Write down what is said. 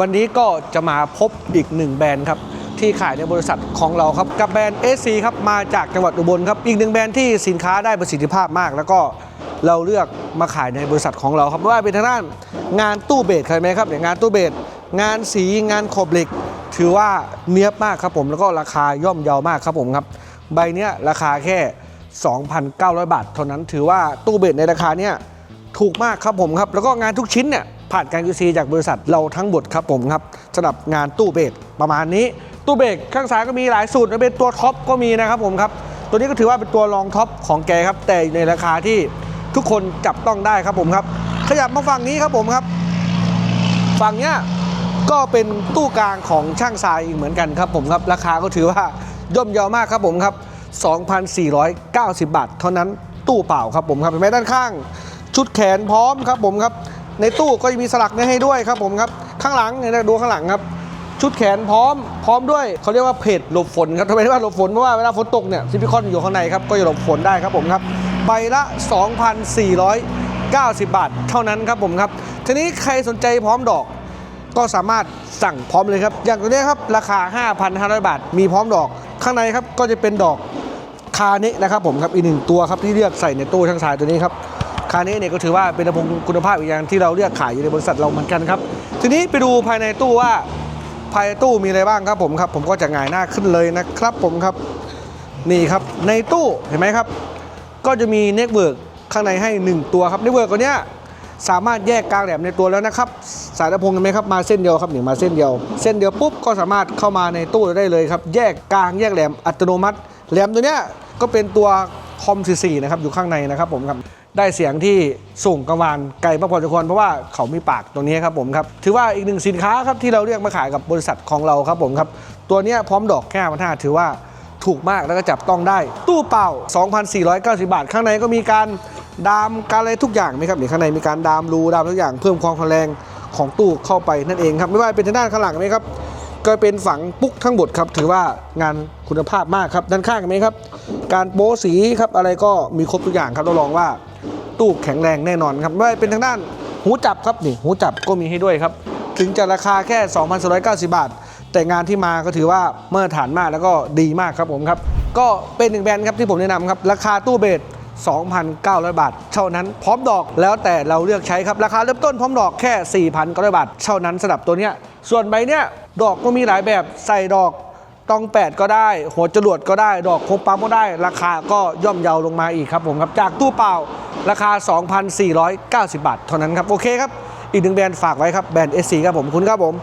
วันนี้ก็จะมาพบอีกหนึ่งแบรนด์ครับที่ขายในบริษัทของเราครับกับแบรนด์ AC ครับมาจากจังหวัดอุบลครับอีกหนึ่งแบรนด์ที่สินค้าได้ประสิทธิภาพมาก แล้วก็เราเลือกมาขายในบริษัทของเราครับไม่ว่าเป็นทางด้านงานตู้เบสเคยไหมครับอย่างงานตู้เบสงานสีงานขอบเหล็ก ถือว่าเนียบมากครับผมแล้วก็ราคาย่อมเยาวมากครับผมครับใบเนี้ยราคาแค่ 2,900 บาท เท่านั้นถือว่าตู้เบสในราคาเนี้ยถูกมากครับผมครับแล้วก็งานทุกชิ้นเนี่ย ผ่านการ QC จากบริษัทเราทั้งหมดครับผมครับสำหรับงานตู้เบรกประมาณนี้ ตู้เบรกข้างซ้ายก็มีหลายสูตรเป็นตัวท็อปก็มีนะครับผมครับตัวนี้ก็ถือว่าเป็นตัวรองท็อปของแกครับ แต่ในราคาที่ทุกคนจับต้องได้ครับผมครับ ขยับมาฝั่งนี้ครับผมครับ ฝั่งเนี้ยก็เป็นตู้กลางของช่างทรายเหมือนกันครับผมครับ ราคาก็ถือว่าย่อมเยาวมากครับผมครับ 2,490 บาท เท่านั้นตู้เปล่าครับผมครับเห็นไหมด้านข้าง ชุดแขนพร้อมครับผมครับ ในตู้ก็จะมีสลักไว้ให้ด้วยครับผมครับ ข้างหลังเนี่ยนะดูข้างหลังครับ ชุดแขนพร้อม พร้อมด้วยเขาเรียกว่าเพจหลบฝนครับทำไมเรียกว่าหลบฝนเพราะว่าเวลาฝนตกเนี่ยซิลิคอนอยู่ข้างในครับก็จะหลบฝนได้ครับผมครับใบละ 2,490 บาท เท่านั้นครับผมครับ ทีนี้ใครสนใจพร้อมดอกก็สามารถสั่งพร้อมเลยครับ อย่างตัวนี้ครับราคา 5,500 บาท มีพร้อมดอก ข้างในครับก็จะเป็นดอกคาเนะนะครับผมครับอีกหนึ่งตัวครับที่เลือกใส่ในตู้ช่างสายตัวนี้ครับ คาเนะเนี่ยก็ถือว่าเป็นลำโพงคุณภาพอีกอย่างที่เราเลือกขายอยู่ในบริษัทเราเหมือนกันครับ ทีนี้ไปดูภายในตู้ว่าภายในตู้มีอะไรบ้างครับผมครับ ผมก็จะหงายหน้าขึ้นเลยนะครับผมครับนี่ครับในตู้เห็นไหมครับ ก็จะมีเน็ตเวิร์กข้างในให้ 1 ตัวครับเน็ตเวิร์กตัวเนี้ยสามารถแยกกลางแหลมในตัวแล้วนะครับ สายลำโพงเห็นไหมครับมาเส้นเดียวครับหนึ่งมาเส้นเดียว เส้นเดียวปุ๊บก็สามารถเข้ามาในตู้ได้เลยครับ แยกกลางแยกแหลมอัตโนมัติ แหลมตัวเนี้ยก็เป็นตัว คอม 44 นะครับ อยู่ข้างในนะครับผมครับ ได้เสียงที่ส่งกังวานไกลมากพอสมควรเพราะว่าเขามีปากตรงนี้ครับผมครับ ถือว่าอีกหนึ่งสินค้าครับที่เราเรียกมาขายกับบริษัทของเราครับผมครับ ตัวนี้พร้อมดอกแค่พันห้าถือว่าถูกมากแล้วก็จับต้องได้ ตู้เป่า 2,490 บาท ข้างในก็มีการดามการอะไรทุกอย่างไหมครับนี่ข้างในมีการดามรูดามทุกอย่างเพิ่มความแข็งแรงของตู้เข้าไปนั่นเองครับ ไม่ว่าเป็นทางด้านข้างหลังไหมครับ ก็เป็นฝังปุ๊กทั้งหมดครับ ถือว่างานคุณภาพมากครับ ด้านข้างเห็นไหมครับ การโป๊สีครับอะไรก็มีครบทุกอย่างครับเรับรองว่าตู้แข็งแรงแน่นอนครับไม่ว่าเป็นทางด้านหูจับครับนี่หูจับก็มีให้ด้วยครับ ถึงจะราคาแค่2,490 บาท แต่งานที่มาก็ถือว่ามาตรฐานมากแล้วก็ดีมากครับผมครับ ก็เป็นหนึ่งแบรนด์ครับที่ผมแนะนำครับ ราคาตู้เบส 2,900 บาท เท่านั้นพร้อมดอกแล้วแต่เราเลือกใช้ครับ ราคาเริ่มต้นพร้อมดอกแค่ 4,900 บาท เท่านั้นสำหรับตัวเนี้ยส่วนใบเนี้ยดอกก็มีหลายแบบใส่ดอกตองแปดก็ได้ หัวจรวดก็ได้ ดอกโคงปั๊มก็ได้ ราคาก็ย่อมเยาลงมาอีกครับผมครับจากตู้เปล่าราคา 2,490 บาท เท่านั้นครับ โอเคครับ อีกหนึ่งแบรนด์ฝากไว้ครับ แบรนด์ SC ครับผมคุณครับผม